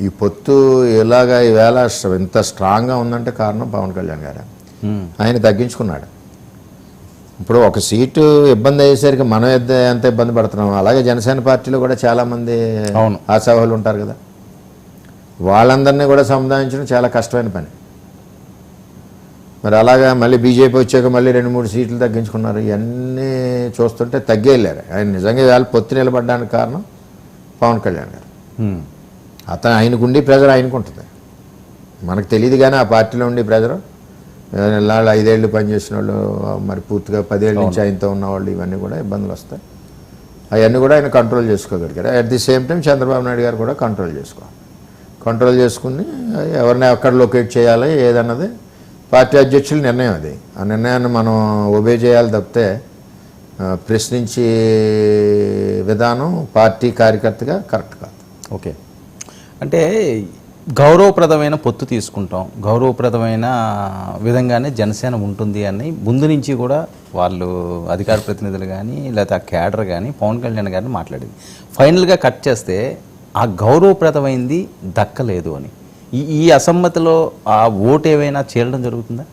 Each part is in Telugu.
ఈ పొత్తు ఇలాగా ఈవేళ ఇంత స్ట్రాంగ్గా ఉందంటే కారణం పవన్ కళ్యాణ్ గారు. ఆయన తగ్గించుకున్నాడు. ఇప్పుడు ఒక సీటు ఇబ్బంది అయ్యేసరికి మనం ఎంత ఎంత ఇబ్బంది పడుతున్నాం. అలాగే జనసేన పార్టీలో కూడా చాలామంది. ఆశావాహులు ఉంటారు కదా. వాళ్ళందరినీ కూడా సముదాయించడం చాలా కష్టమైన పని. మరి అలాగా మళ్ళీ బీజేపీ వచ్చాక మళ్ళీ రెండు మూడు సీట్లు తగ్గించుకున్నారు. ఇవన్నీ చూస్తుంటే తగ్గేయలేరు ఆయన నిజంగా ఇవాళ పొత్తు నిలబడడానికి కారణం పవన్ కళ్యాణ్ గారు. అతను ఆయనకుండి ప్రెజర్ ఆయనకు ఉంటుంది మనకు తెలియదు కానీ ఆ పార్టీలో ఉండి ప్రెజర్. ఇలాళ్ళు ఐదేళ్ళు పనిచేసిన వాళ్ళు మరి పూర్తిగా పదేళ్ళ నుంచి ఆయనతో ఉన్నవాళ్ళు ఇవన్నీ కూడా ఇబ్బందులు వస్తాయి. అవన్నీ కూడా ఆయన control చేసుకోగలిగారు at the same time Chandrababu Naidu గారు కూడా కంట్రోల్ చేసుకోవాలి. కంట్రోల్ చేసుకుని ఎవరిని ఎక్కడ లొకేట్ చేయాలి ఏదన్నది పార్టీ అధ్యక్షుల నిర్ణయం అది. ఆ నిర్ణయాన్ని మనం ఒబే చేయాలి తప్పితే ప్రశ్నించే విధానం పార్టీ కార్యకర్తగా కరెక్ట్ కాదు. ఓకే. అంటే గౌరవప్రదమైన పొత్తు తీసుకుంటాం. గౌరవప్రదమైన విధంగానే జనసేన ఉంటుంది అని ముందు నుంచి కూడా వాళ్ళు అధికార ప్రతినిధులు కానీ లేకపోతే ఆ క్యాడర్ కానీ పవన్ కళ్యాణ్ గారిని మాట్లాడింది. ఫైనల్గా కట్ చేస్తే ఆ గౌరవప్రదమైంది దక్కలేదు అని. ఈ ఈ అసమ్మతిలో ఆ ఓటు ఏవైనా చేరడం జరుగుతుందా?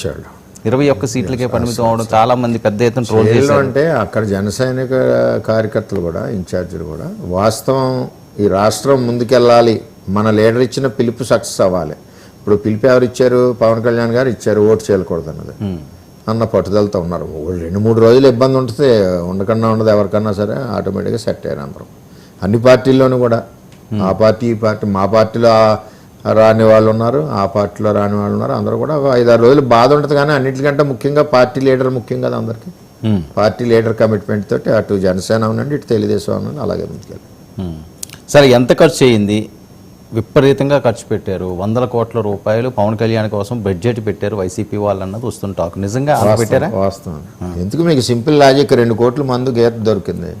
చాలు ఇరవై ఒక్క సీట్లకే పరిమితం అవడం చాలా మంది పెద్ద ఎత్తున ట్రోల్ అంటే అక్కడ జన సైనిక కార్యకర్తలు కూడా ఇన్ఛార్జీలు కూడా వాస్తవం ఈ రాష్ట్రం ముందుకెళ్ళాలి. మన లీడర్ ఇచ్చిన పిలుపు సక్సెస్ అవ్వాలి. ఇప్పుడు పిలుపు ఎవరు ఇచ్చారు? పవన్ కళ్యాణ్ గారు ఇచ్చారు. ఓటు చేయకూడదు అన్నది. అన్న పట్టుదలతో ఉన్నారు. రెండు మూడు రోజులు ఇబ్బంది ఉంటుంది. ఉండకన్నా ఉండదు. ఎవరికన్నా సరే ఆటోమేటిక్గా సెట్ అయ్యారు అందరం. అన్ని పార్టీల్లోనూ కూడా. ఆ పార్టీ ఈ పార్టీ మా పార్టీలో రాని వాళ్ళు ఉన్నారు. ఆ పార్టీలో రాని వాళ్ళు ఉన్నారు. అందరూ కూడా ఒక ఐదారు రోజులు బాధ ఉంటుంది. కానీ అన్నిటికంటే ముఖ్యంగా పార్టీ లీడర్ ముఖ్యం కదా అందరికీ. పార్టీ లీడర్ కమిట్మెంట్ తోటి అటు జనసేన అవునండి ఇటు తెలుగుదేశం అవునండి అలాగే ముందుకెళ్ళి. సరే ఎంత ఖర్చు అయ్యింది విపరీతంగా ఖర్చు పెట్టారు. వందల కోట్ల రూపాయలు పవన్ కళ్యాణ్ కోసం బడ్జెట్ పెట్టారు వైసీపీ వాళ్ళు అన్నది టాక్. నిజంగా అలా పెట్టారా? వాస్తవం. ఎందుకు మీకు సింపుల్ లాజిక్ రెండు కోట్ల మందు గీత దొరికింది?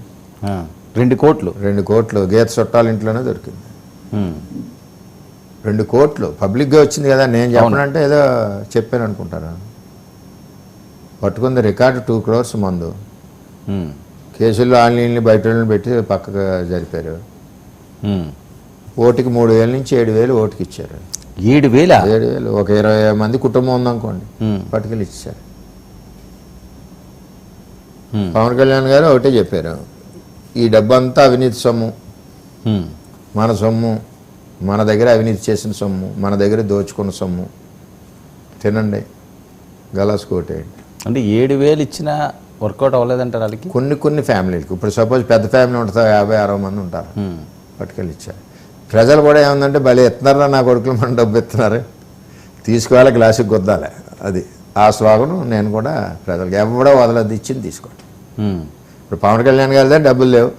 రెండు కోట్లు? రెండు కోట్లు గీత చుట్టాల ఇంట్లోనే దొరికింది. రెండు కోట్లు పబ్లిక్గా వచ్చింది కదా నేను చెప్పనంటే ఏదో చెప్పాను అనుకుంటారా? పట్టుకుంది రికార్డు టూ క్రోర్స్ మందు. కేసుల్లో ఆన్లైన్లు బయట పెట్టి పక్కకు జరిపారు. ఓటుకి మూడు వేల నుంచి ఏడు వేలు ఓటుకి ఇచ్చారు. ఏడు వేల? ఏడు వేలు. ఒక ఇరవై మంది కుటుంబం ఉందనుకోండి పట్టుకెళ్ళి ఇచ్చారు. పవన్ కళ్యాణ్ గారు ఒకటే చెప్పారు ఈ డబ్బంతా అవినీతి సొమ్ము. మన సొమ్ము మన దగ్గర అవినీతి చేసిన సొమ్ము మన దగ్గర దోచుకున్న సొమ్ము. తినండి గలాస్ కోటేయండి అంటే ఏడు వేలు ఇచ్చినా వర్కౌట్ అవ్వలేదంటారు వాళ్ళకి? కొన్ని కొన్ని ఫ్యామిలీలకు. ఇప్పుడు సపోజ్ పెద్ద ఫ్యామిలీ ఉంటుంది యాభై అరవై మంది ఉంటారు. పట్టుకెళ్ళి ఇచ్చారు ప్రజలు కూడా ఏముందంటే భలే ఇస్తున్నారా నా కొడుకులు మన డబ్బు ఇస్తున్నారు తీసుకోవాలి గ్లాసుకి గుద్దాలి. అది ఆ స్లోగను నేను కూడా ప్రజలకు ఎవడో వదలద్దు ఇచ్చింది తీసుకోండి. ఇప్పుడు పవన్ కళ్యాణ్ గారి దగ్గర డబ్బులు లేవు.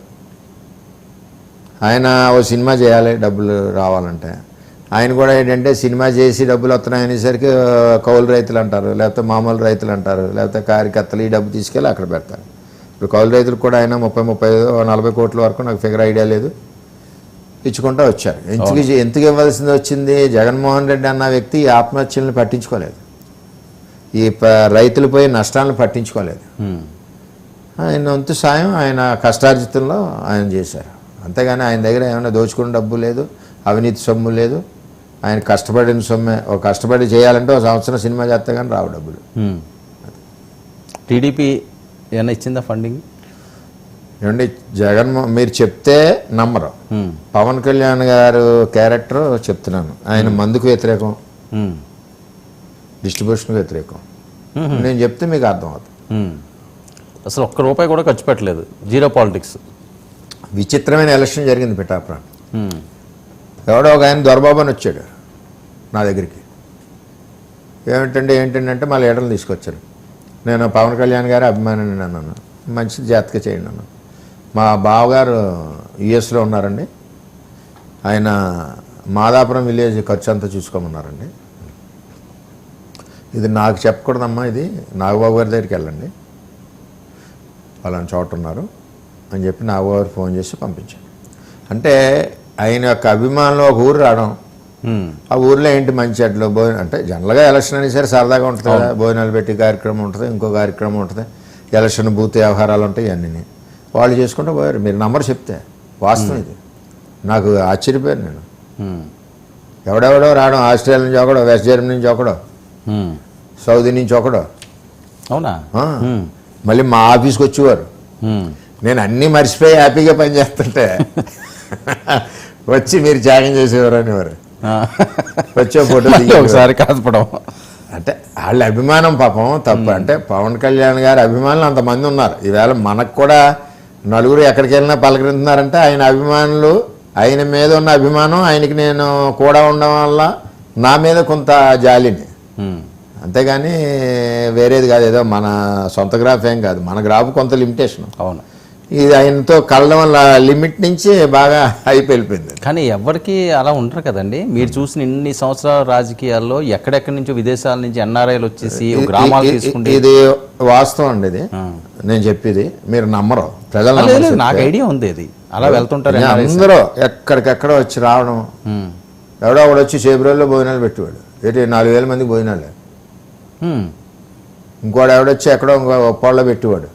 ఆయన ఓ సినిమా చేయాలి డబ్బులు రావాలంటే. ఆయన కూడా ఏంటంటే సినిమా చేసి డబ్బులు వస్తున్నాయి అనేసరికి కౌలు రైతులు అంటారు లేకపోతే మామూలు రైతులు అంటారు లేకపోతే కార్యకర్తలు ఈ డబ్బు తీసుకెళ్ళి అక్కడ పెడతారు. ఇప్పుడు కౌలు రైతులకు కూడా ఆయన ముప్పై ముప్పై నలభై కోట్ల వరకు నాకు ఫిగర్ ఐడియా లేదు. ఇచ్చుకుంటూ వచ్చారు. ఎందుకు ఎందుకు ఇవ్వాల్సింది వచ్చింది? జగన్మోహన్ రెడ్డి అన్న వ్యక్తి ఈ ఆత్మహత్యలను పట్టించుకోలేదు. ఈ ప- రైతులు పోయి నష్టాలను పట్టించుకోలేదు. ఆయన వంతు సాయం ఆయన కష్టార్జితంలో ఆయన చేశారు. అంతేగాని ఆయన దగ్గర ఏమైనా దోచుకున్న డబ్బు లేదు అవినీతి సొమ్ము లేదు. ఆయన కష్టపడిన సొమ్మే ఒక కష్టపడి చేయాలంటే ఒక సంవత్సరం సినిమా చేస్తే కానీ రావు డబ్బులు. టీడీపీ ఏమైనా ఇచ్చిందా ఫండింగ్? ఏమండి జగన్మో మీరు చెప్తే నమ్మరు. పవన్ కళ్యాణ్ గారు క్యారెక్టర్ చెప్తున్నాను. ఆయన మందుకు వ్యతిరేకం. డిస్ట్రిబ్యూషన్కి వ్యతిరేకం. నేను చెప్తే మీకు అర్థం అవుతుంది. అసలు ఒక్క రూపాయి కూడా ఖర్చు పెట్టలేదు. Zero politics. విచిత్రమైన ఎలక్షన్ జరిగింది పిఠాపురం. ఉమ్, ఎవడో ఒక ఆయన దొరబాబు అని వచ్చాడు నా దగ్గరికి. ఏమిటంటే ఏంటంటే మా లీడర్లు తీసుకొచ్చారు. నేను పవన్ కళ్యాణ్ గారి అభిమానిని అన్నాను. మంచిది జాతక చేయండి అన్నాను. మా బావగారు యుఎస్లో ఉన్నారండి. ఆయన మాదాపురం విలేజ్ ఖర్చు అంతా చూసుకోమన్నారండి. ఇది నాకు చెప్పకూడదమ్మా ఇది. నాగబాబు గారి దగ్గరికి వెళ్ళండి. వాళ్ళని చోట ఉన్నారు అని చెప్పి నాగబాబు గారు ఫోన్ చేసి పంపించాను అంటే ఆయన యొక్క అభిమానులు ఒక ఊరు రావడం. ఆ ఊర్లో ఏంటి మంచి చెట్లు భోజనం అంటే జనరల్గా ఎలక్షన్ అని సరే సరదాగా ఉంటుంది కదా. భోజనాలు పెట్టి కార్యక్రమం ఉంటుంది ఇంకో కార్యక్రమం ఉంటుంది. ఎలక్షన్ బూత్ వ్యవహారాలు ఉంటాయి అన్నీ వాళ్ళు చేసుకుంటూ పోయారు. మీరు నంబర్ చెప్తే. వాస్తవం ఇది. నాకు ఆశ్చర్యపోయాను నేను. ఎవడెవడో రావడం ఆస్ట్రేలియా నుంచి ఒకడో వెస్ట్ జర్మనీ నుంచి ఒకడో. సౌదీ నుంచి ఒకడో. అవునా. మళ్ళీ మా ఆఫీస్కి వచ్చేవారు. నేను అన్నీ మర్చిపోయి హ్యాపీగా పనిచేస్తుంటే వచ్చి మీరు త్యాగం చేసేవారు అనేవారు. వచ్చే ఫోటో. ఒకసారి కాల్పడం అంటే వాళ్ళ అభిమానం పాపం తప్పు. అంటే పవన్ కళ్యాణ్ గారి అభిమానులు అంతమంది ఉన్నారు. ఈవేళ మనకు కూడా నలుగురు ఎక్కడికి వెళ్ళినా పలకరింటున్నారంటే ఆయన అభిమానులు ఆయన మీద ఉన్న అభిమానం ఆయనకి నేను కూడా ఉండడం వల్ల నా మీద కొంత జాలిని. అంతేగాని వేరేది కాదు ఏదో మన సొంత గ్రాఫ్ ఏం కాదు మన గ్రాఫ్ కొంత లిమిటేషన్ అవును. ఇది ఆయనతో కలడం వల్ల లిమిట్ నుంచి బాగా అయిపోయి వెళ్ళిపోయింది కానీ ఎవరికి అలా ఉంటారు కదండి మీరు చూసిన ఇన్ని సంవత్సరాల రాజకీయాల్లో ఎక్కడెక్కడి నుంచో విదేశాల నుంచి ఎన్ఆర్ఐలు వచ్చేసి గ్రామాలు ఇది- తీసుకుంటే ఇది వాస్తవం అండి ఇది. నేను చెప్పేది మీరు నమ్మరు ప్రజలు నాకు. ఐడియా ఉంది అది అలా వెళ్తుంటారు. అందరూ ఎక్కడికెక్కడ వచ్చి రావడం. ఎవడో ఒకడు వచ్చి చేబ్రోల్లో భోజనాలు పెట్టేవాడు ఏంటి నాలుగు వేల మంది భోజనాలు. ఇంకోడు ఎవడొచ్చి ఎక్కడో ఇంకో ఒప్పాళ్ళలో పెట్టేవాడు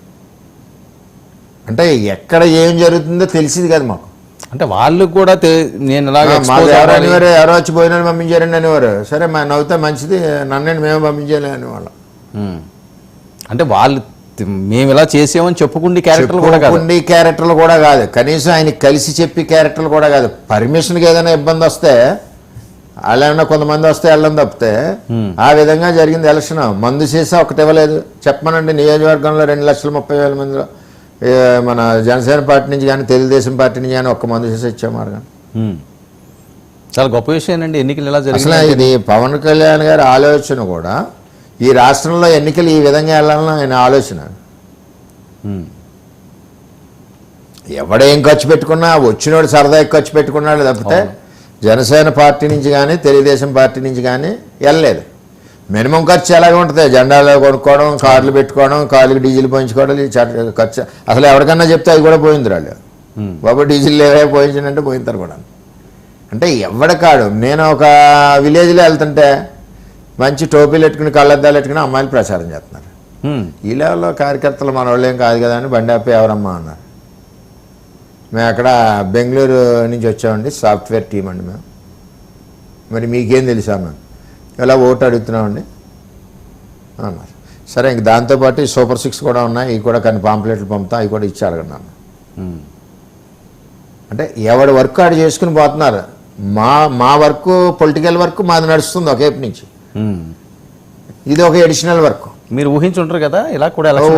అంటే ఎక్కడ ఏం జరుగుతుందో తెలిసింది కదా మాకు. అంటే వాళ్ళు కూడా నేను ఎవరు ఎవరో వచ్చి భోజనాలు పంపించారండి అనేవారు. సరే మా నవ్వుతే మంచిది నన్ను మేము పంపించాలి అనేవాళ్ళం. ఉమ్. అంటే వాళ్ళు మేము ఇలా చేసామని చెప్పుకుండి క్యారెక్టర్లు కూడా కాదు. చెప్పుకుండి క్యారెక్టర్లు కూడా కాదు. కనీసం ఆయన కలిసి చెప్పి క్యారెక్టర్లు కూడా కాదు. పర్మిషన్కి ఏదైనా ఇబ్బంది వస్తే వాళ్ళు ఏమైనా కొంతమంది వస్తే వెళ్ళడం తప్పితే ఆ విధంగా జరిగింది ఎలక్షన్. మందు చేసా ఒకటి ఇవ్వలేదు. చెప్పమనండి నియోజకవర్గంలో రెండు లక్షల ముప్పై వేల మందిలో మన జనసేన పార్టీ నుంచి కానీ తెలుగుదేశం పార్టీ నుంచి కానీ ఒక్క మందు చేసి ఇచ్చామారు కానీ ఉమ్. చాలా గొప్ప విషయం అండి ఎన్నికలు ఇలా అసలు జరిగినాయి ఇది పవన్ కళ్యాణ్ గారి ఆలోచన కూడా ఈ రాష్ట్రంలో ఎన్నికలు ఈ విధంగా వెళ్ళాలని ఆయన ఆలోచన. ఎవడేం ఖర్చు పెట్టుకున్నా వచ్చినోడు సరదా ఖర్చు పెట్టుకున్నాడు తప్పితే జనసేన పార్టీ నుంచి కానీ తెలుగుదేశం పార్టీ నుంచి కానీ వెళ్ళలేదు. మినిమం ఖర్చు ఎలాగ ఉంటుంది? జెండాలు కొనుక్కోవడం కార్లు పెట్టుకోవడం కార్లకు డీజిల్ పోయించుకోవడం ఖర్చు. అసలు ఎవరికన్నా చెప్తే అది కూడా పోయింది వాళ్ళు ఉమ్. బాబు డీజిల్ లేవే పోయించానంటే పోయింతారు కూడా. అంటే ఎవడ కాడు నేను ఒక విలేజ్లో వెళ్తుంటే మంచి టోపీలు పెట్టుకుని కళ్ళద్దాలు పెట్టుకుని అమ్మాయిలు ప్రచారం చేస్తున్నారు. ఈ లెవెల్లో కార్యకర్తలు మన వాళ్ళు ఏం కాదు కదా అని బండి ఆపి ఎవరమ్మా అన్నారు. మేము అక్కడ బెంగళూరు నుంచి వచ్చామండి సాఫ్ట్వేర్ టీం అండి మేము. మరి మీకేం తెలుసా మేము ఇలా ఓటు అడుగుతున్నామండి? అన్నారు సరే ఇంక దాంతోపాటు సూపర్ సిక్స్ కూడా ఉన్నాయి. ఇవి కూడా కొన్ని పాంప్లెట్లు పంపుతాం అవి కూడా ఇచ్చి అడగన్నాను ఉమ్. అంటే ఎవడి వర్క్ ఆడు చేసుకుని పోతున్నారు. మా మా వర్క్ పొలిటికల్ వర్క్ మాది నడుస్తుంది ఒకేపు నుంచి. ఇది ఒక ఎడిషనల్ వర్క్. మీరు ఊహించుంటారు కదా ఇలా కూడా ఎలక్షన్.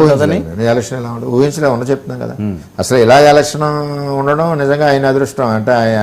ఎలక్షన్ ఎలా ఉండదు ఊహించలే ఉన్న చెప్తున్నాం కదా. అసలు ఇలా ఎలక్షన్ ఉండడం నిజంగా ఆయన అదృష్టం. అంటే ఆయన